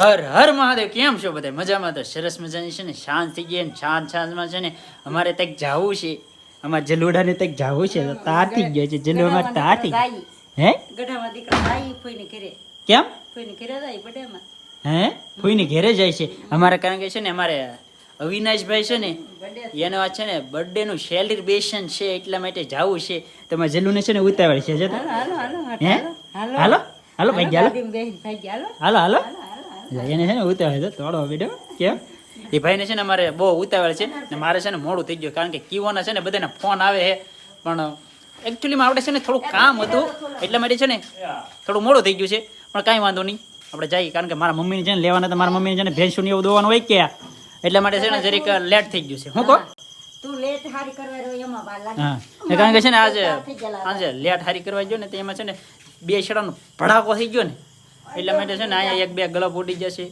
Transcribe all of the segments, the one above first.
હર હર મહાદેવ કેમ છો બધા? મજામાં તો સરસ મજાની છે ને? શાંત થઈ ગયા શાંત શાંતમાં છે ને? અમારે તક જાવું છે. અમારે જલુડાને તક જવું છે તાતી ગયા છે. જલુ તાતી હે? ગઢામાં દીકરા ભાઈ ફોઈને ઘરે. કેમ? ફોઈને ઘરે જાય બધામાં. હે? ફૂઈને ઘરે જાય છે. અમારે કારણ કે છે ને અમારે અવિનાશભાઈ છે ને એનો આ છે ને બર્થડે નું સેલિબ્રેશન છે એટલા માટે જાવું છે. તમારે જલુને છે ને ઉતાવળ છે. જતા હાલો હાલો હાલો હાલો. હાલો? ભાઈ હાલો. હાલો હાલો. એને છે ને ઉતાવળ છે તોડો વીડિયો કેમ એ ભાઈને છે ને મારે બહુ ઉતાવળ છે ને મારે છે ને મોડું થઈ ગયું કારણ કે કીઓના છે ને બધાને ફોન આવે છે પણ એકચ્યુઅલીમાં આપણે છે ને થોડું કામ હતું એટલા માટે છે ને થોડું મોડું થઈ ગયું છે પણ કાંઈ વાંધો નહીં આપણે જઈએ કારણ કે મારા મમ્મીને છે ને લેવાના તો મારા મમ્મીને છે ને ભેંસું ને એવું દોવાનું હોય ક્યાં એટલા માટે છે ને જરીક લેટ થઈ ગયું છે હું કહો લેટ હારી કરવા રહ્યો એમાં વાર લાગે હા કારણ કે છે ને આજે આજે લેટ હારી કરવા ગયો ને તો એમાં છે ને બે છેડાનો ભડાકો થઈ ગયો ને એટલા માટે છે ને અહીંયા એક બે ગળપ ઉડી જશે.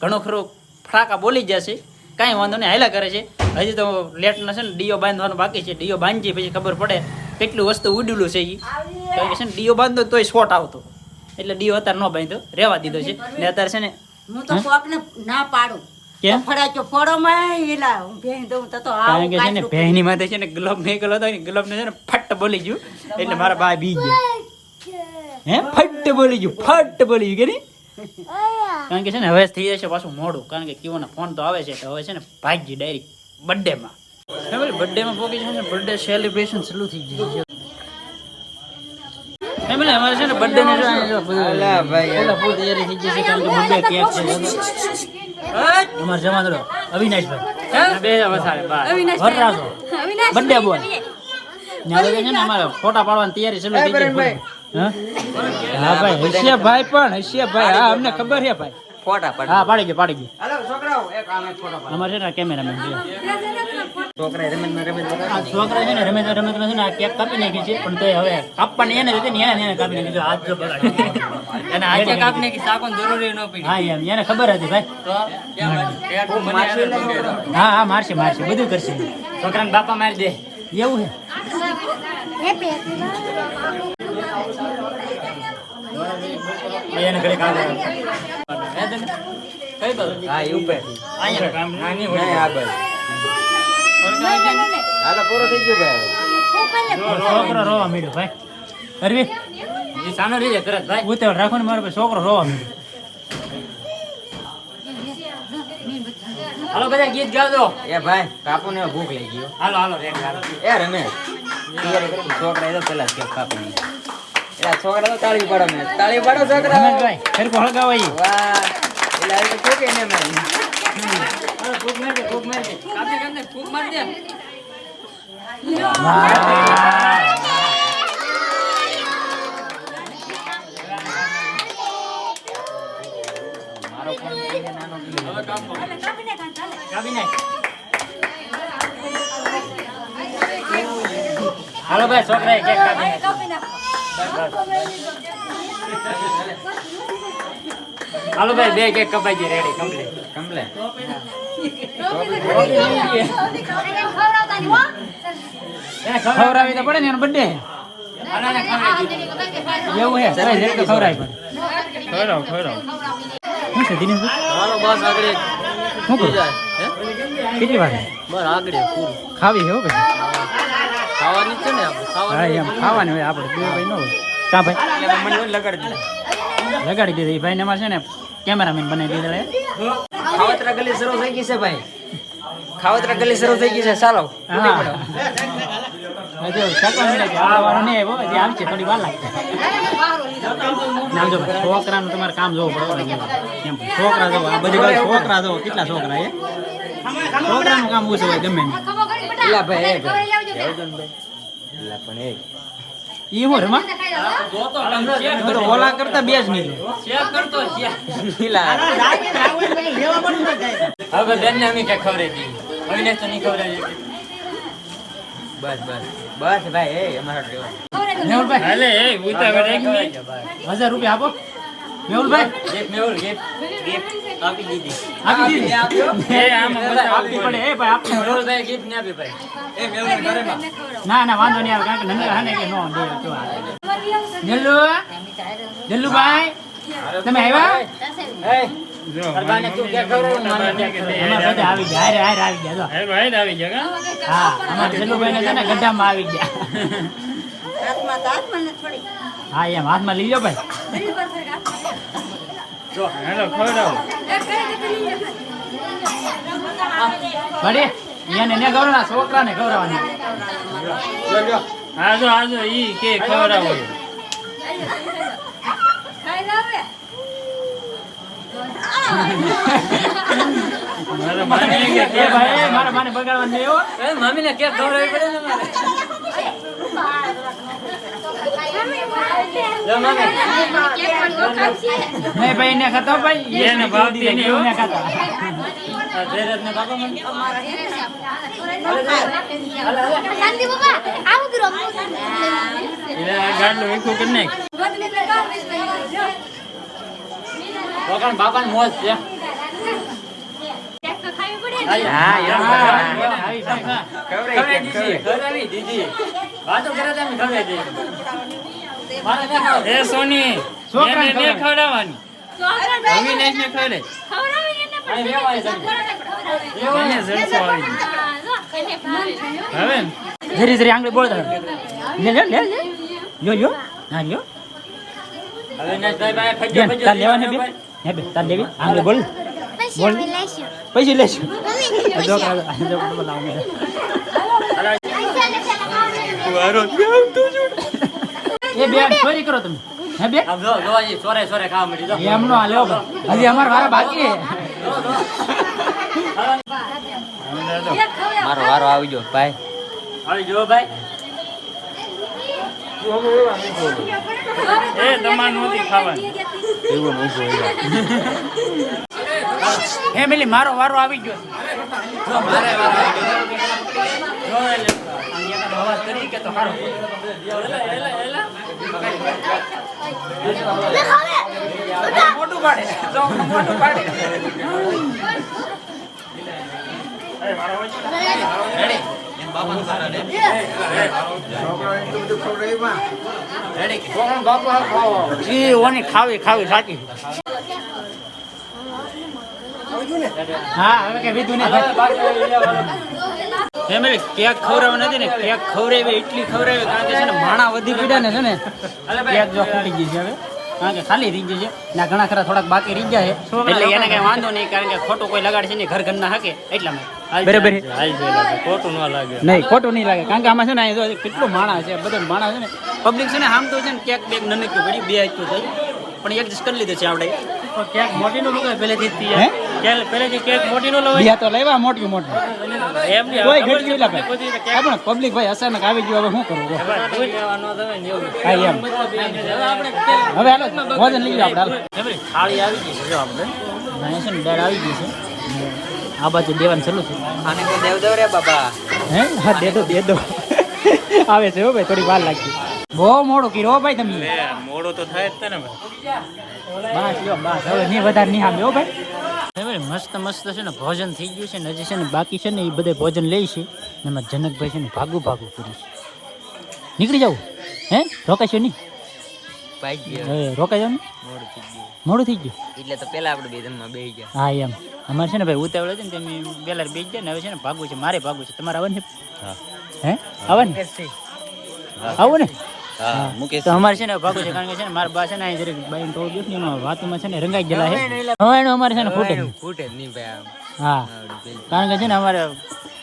ઘણો ખરો ફટાકા બોલી જશે. કાંઈ વાંધો નહીં હાયલા કરે છે. હજી તો લેટનો છે ને ડીઓ બાંધવાનો બાકી છે. ડીઓ બાંધીએ પછી ખબર પડે કેટલું વસ્તુ ઉડેલું છે એ કારણ કે છે ને ડીઓ બાંધો તોય શોટ આવતો. એટલે ડીઓ અત્યારે ન બાંધ્યો રહેવા દીધો છે. ને અત્યારે છે ને હું તો કોકને ના પાડું. કેમ? ફડાચો ફોડો માં એલા હું બેસી દઉં તો તો કારણ આવું કે છે ને માથે ગ્લોબ હતો ને ગ્લોબ ને છે ને ફટ બોલી ગયું. એટલે મારા બા બી ગયા હે? ફટ બોલી ગયું ફટ બોલી ગયું કે નહીં કારણ કે છે ને હવે થઈ જશે પાછું મોડું. કારણ કે કીઓના ફોન તો આવે છે તો હવે છે ને ભાગી ડાયરેક્ટ બર્થડે માં ફેમિલી બર્થડે માં પોકી છે ને બર્થડે સેલિબ્રેશન ચાલુ થઈ ગયું છે. ફેમિલી અમારે છે ને બર્થડે ને જો અહીંયા જો બધું ફૂલ તૈયારી થઈ ગઈ કારણ કે બર્થડે કેક છે. અમાર જમાનો અવિનાશભાઈ. બે બાર બર્થડે ને હવે છે ને અમારે ફોટા પાડવાની તૈયારી ચાલુ થઈ ગઈ હા? હા ભાઈ પણ પણ હસિયાભાઈ. હા અમને ખબર છે ભાઈ. ફોટા પડ હા પાડી ગયો પાડી ગયો હાલો છોકરાઓ એક આમે ફોટો પાડ. અમારે છે ને કેમેરામેન છે. છોકરા આ છે ને રમેશ રમેશ છે ને આ કેક કાપી નાખી છે પણ તોય હવે કાપવાની એને ને એને કાપી નાખી હાથ જો બગાડી એને હાથે કાપી નાખી સાકોન જરૂરી ન પડી. હા એમ એને ખબર હતી ભાઈ. હા હા મારશે મારશે બધું કરશે. છોકરાને બાપા મારી દે. એવું હે? એને ઘરે કામ કઈ બાજુ? હા એવું પે અહીંયા. કામ નાની હોય આ બસ હાલો પૂરો થઈ ગયો ભાઈ. છોકરો રોવા મીડ્યો ભાઈ. અરવી. એ સાનો જાય તરત ભાઈ. ઉતાવળ રાખો ને મારો છોકરો રોવા માંડ્યો. હાલો બધા ગીત ગાજો એ ભાઈ કાપુ ને ભૂખ લઈ ગયો હાલો હાલો રેડ એ રમેશ છોકરા એ તો પેલા કે કાપુ એ આ છોકરા તો તાળી પાડો મેં. તાળી પાડો છોકરા રમેશભાઈ ફેર હળગાવો ગાવાઈ વાહ એટલે આ તો ઠોકે ને મેં હાલો ફૂક માર દે માર દે. કાપી કાપી ફૂક માર દે. મારો ફોન નાનો કાપી નાખ હાલો ભાઈ છોકરા કેક કાપી નાખ હાલો ભાઈ બે કેક કપાઈ ગઈ રેડી કમ્પ્લીટ કમલે એને ખવડાવી તો પડે ને એનો બર્થડે એવું હે ખવડાવી પડે ખવડાવ ખવડાવ શું છે દિનેશ હાલો બસ આગળ શું કરું? કેટલી વાર બસ આગળ પૂરું. ખાવી હો ભાઈ ખાવાની છે ને આપણે એમ. ખાવાની હોય આપણે બે ભાઈ ન હોય. કા ભાઈ? મને લગાડી દીધા. લગાડી દીધી. ભાઈ ને અમારે છે ને કેમેરામેન બનાવી દીધા ખાવતરા ગલી શરૂ થઈ ગઈ છે ભાઈ. ખાવતરા ગલી શરૂ થઈ ગઈ છે. ચાલો હા. હજુ છે. આ વાળો નહીં આવ્યો હજી આવશે થોડી વાર લાગશે. નામ જો છોકરાનું તમારે કામ જોવું પડે એમ છોકરા જોવો આ બધી બાજુ છોકરા જોવો કેટલા છોકરા એ? છોકરાનું કામ ઓછું હોય ગમે નહીં. એલા ભાઈ એક એલા પણ એક. ઈ હું રમા? ઓલા કરતા બે જ નહીં. હવે બેન ને અમે કઈ ખવડાવી અવિનાશ તો નહીં ખવડાવી બસ બસ. બસ ભાઈ એ અમારા ડ્રાઈવર. મેહુલભાઈ. હાલે એ ઉતાવળ એક મિનિટ હજાર રૂપિયા આપો. મેહુલભાઈ. એક મેહુલ ગિફ્ટ ગિફ્ટ. આપી દીધી. આપી દીધી. એ આમ આપી પડે. એ ભાઈ આપી મેહુલભાઈ ગિફ્ટ ને આપી ભાઈ એ મેહુલ ઘરે ના ના વાંધો નહીં આવે કારણ કે નંબર હાને કે નો દે તો જલ્લુ જલ્લુભાઈ તમે આવ્યા? એ આવી ગયા. હારે હારે આવી ગયા. જો. હેલો હેડ આવી ગયા હા અમારે જલ્લુભાઈ ને છે ને ગઢામાં આવી ગયા. હાથમાં તો હાથમાં ને થોડી. હા એમ. હાથમાં લઈ લો ભાઈ. હેલો ખવડાવો. બડે એને ને ગૌરવના છોકરાને ગૌરવવાની હા જો આ જો ઈ કે ખવડાવો. મારા માની કે ભાઈ મારા માને બગાડવાનું નહીં હો મમ્મીને કેક ખવડાવવી પડે ને જો નહીં ભાઈ એને ખાતો ભાઈ? એને ભાવતી. એને ખાતા બાપા મને શાંતિ બાબા આવું કરો એટલે આ ગાડલું વીખું કરી નાખ. વગણ બાપાને મોજ છે. હા. ખવડાવી દીધી. વાતો કરે ખવડાવી. મારે ના ખાવ. એ સોની છોકરાને ને ખવડાવ. ખવડાવવાની. અવિનાશ ને ખવડે. છે. હવે? ધીરે ધીરે આંગળી બોલતા. લે લે લે લે. યો લ્યો. હા ફજ્જો તાર લેવાને બે હે બે તાર લેવી? આંગળી બોલ. પછી બોલ. પૈસા લેશું. મમ્મી આ છોકરા આ છોકરા બોલાવો મેં. એ બે ચોરી કરો તમે. હે બે આમ જો જોવાજી સોરે સોરે ખાવા મળી જો. એમનો આ લેવો ભાઈ. હજી અમાર વારા બાકી હે મારો વારો આવી ગયો ભાઈ. આવી જો ભાઈ. એ તમારે ખાવાની. ફેમિલી મારો વારો આવી ગયો. જો મારે વારો આવી ગયો. જો એટલે આની આગળ અવાજ કરી કે તો સારો મોટું પાડે મોટું પાડે ખાવી ખાવી સાચી હા હવે કે વિધુ ને ફેમિલી કેક નથી ને કેક ખવડાવી એટલી ખવડાવી કારણ કે છે ને માણા વધી પીડ્યા ને છે ને કેક જો ખૂટી ગઈ છે હવે. કારણ કે ખાલી થઈ ગઈ છે ના ઘણા ખરા થોડાક બાકી રહી ગયા છે. એટલે એને કઈ વાંધો નહીં કારણ કે ખોટું કોઈ લગાડશે નહીં ઘર ઘર ના હકે એટલા માટે. બરાબર ખોટું ન લાગે. નહીં ખોટું નહીં લાગે. કારણ કે આમાં છે ને જો કેટલું માણા છે બધા માણા છે ને પબ્લિક છે ને આમ તો છે ને કેક બેક નનક્યું ઘડી બે આચ્યું થઈ પણ એડજસ્ટ કરી લીધું છે આપણે કેક મોટી નું લગાય પહેલેથી જ તૈયાર. પહેલેથી કેક મોટી નું લવાય તો લેવા મોટી મોટી. એમ નહીં કોઈ ખબર ઘટી છે ગયેલા તમને બધી રીતે ભાઈ આપણે પબ્લિક ભાઈ અચાનક આવી ગયું હવે શું કરવું હવે હાલો ભોજન લઈ આપણે થાળી આવી ગઈ છે જો આપણે. અહીંયા છે ને દાળ આવી ગઈ છે. આ બાજુ દેવાનું ચાલુ છે. આને દેવ દેવ રે બાબા હે? હા દે દો દે દો આવે છે હો ભાઈ થોડી વાર લાગી બહુ મોડો કર્યો ભાઈ તમે. મોડો તો થાય જ ને ભાઈ. બસ લ્યો બસ. હવે નહીં વધારે નહીં આમ ભાઈ. ભાઈ મસ્ત મસ્ત છે ને ભોજન થઈ ગયું છે ને હજી છે ને બાકી છે ને એ બધે ભોજન લે છે. ને એમાં જનકભાઈ છે ને ભાગું ભાગું કરી છે. નીકળી જાવ હે? રોકાશો નહીં? જાવ ને? મોડું થઈ ગયું. મોડું થઈ ગયું? એટલે તો પેલા આપણે બે જમવા બેસી ગયા. હા એમ. અમારે છે ને ભાઈ ઉતાવળ છે ને તમે પેલા બેસી ગયા ને હવે છે ને ભાગવું છે મારે ભાગવું છે. તમારે આવવાનું છે? હે. આવવાનું? આવું ને. હા તો અમારે છે ને ભાગવું છે કારણ કે છે ને મારા બા છે ને અહીં જરીક બાઈ ટોળ ગયું ને એમાં વાતોમાં છે ને રંગાઈ ગયેલા છે. હવે એનું અમારે છે ને ફૂટે ફૂટે જ નહીં. ભાઈ હા. કારણ કે છે ને અમારે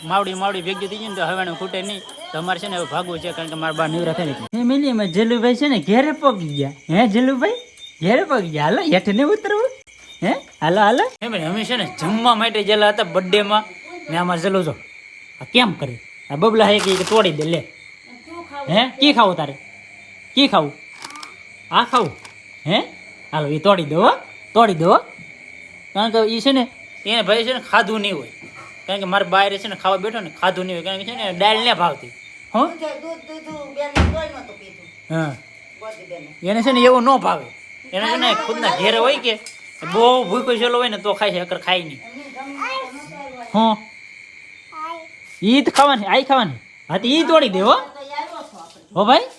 માવડી માવડી ભેગી થઈ જાય ને તો હવે ખૂટે નહીં. તો છે ને ભાગવું છે કારણ કે મારા બા નિવરા થાય ને મિલી એમાં જલુભાઈ છે ને ઘેરે પગી ગયા. હે જલુભાઈ? ઘેરે પગી ગયા. હાલો હેઠ ને ઉતરવું. હે હાલો હાલો. અમે છે ને જમવા માટે જેલા હતા બર્થડે માં ને આમાં જલું છો આ કેમ કરે? આ બબલા હે કે તોડી દે લે. હે કી ખાવું તારે? કી ખાવું? આ ખાવું? હે? હાલો એ તોડી દો હો. તોડી દો હો. કારણ કે એ છે ને એને ભાઈ છે ને ખાધું નહીં હોય. કારણ કે મારે બહાર છે ને ખાવા બેઠો ને ખાધું નહીં હોય. કારણ કે છે ને દાળ ને ભાવતી. હો? દૂધ દૂધ બેન તોય નહોતું પીધું. હા. એને છે ને એવું ન ભાવે. એને છે ને ખુદના ઘેરે હોય કે બહુ ભૂખો છેલો હોય ને તો ખાય છે અકર ખાય નહીં. હા. ઈ જ ખાવાની આઈ ખાવાની. હા તો ઈ તોડી દે હો. હો ભાઈ.